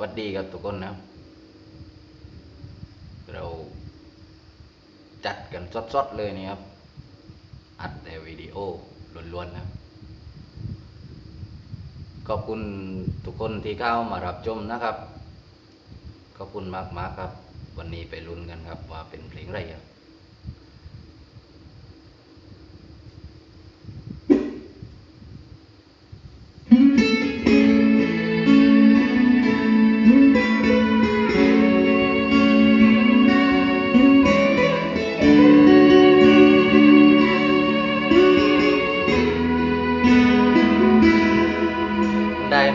วัดดีครับทุกคนนะ เราจัดกันสดๆเลยนี่ครับ อัดแต่วิดีโอล้วนๆนะขอบคุณทุกคนที่เข้ามารับชมนะครับ ขอบคุณมากๆครับ วันนี้ไปลุ้นกันครับว่าเป็นเพลงอะไรครับ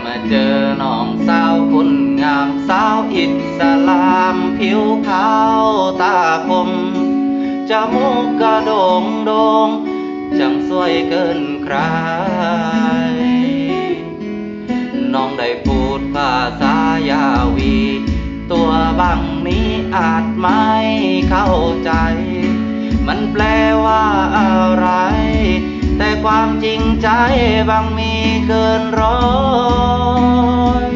มาเจอน้องสาวคนงามสาวอิสลามผิวขาวตาคมจมูกกระโดงโดงจังสวยเกินใคร น้องได้พูดภาษายาวี ตัวบางนี้อาจไม่เข้าใจ มันแปลว่าอะไร แต่ความจริงใจบางมีเกินร้อย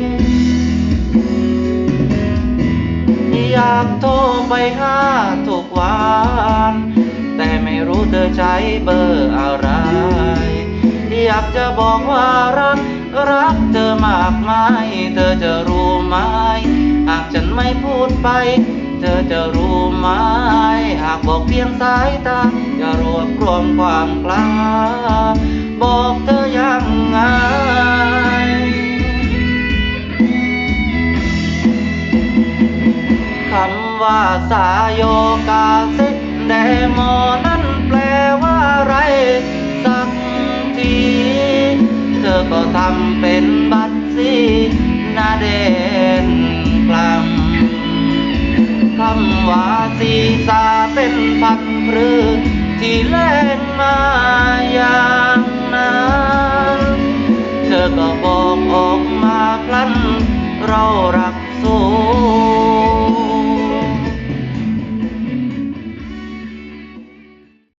อยากโทรไปหาทุกวัน แต่ไม่รู้เธอใช้เบอร์อะไร อยากจะบอกว่ารักรักเธอมากมาย เธอจะรู้ไหม หากฉันไม่พูดไป เธอจะรู้ไหมากบอกเพียงสายตาจะรวบรวมความกล้าบอกเธอยังไงคำว่าสายโยกาเซแดโมนั้นแปลว่าอะไรสักทีเธอก็ทำเป็นบัตรสีนาเด่นกลางคำว่าสีสา เป็นปักเรือที่แล่นมาอย่างนั้นเธอก็บอกออกมาพลันเรารัก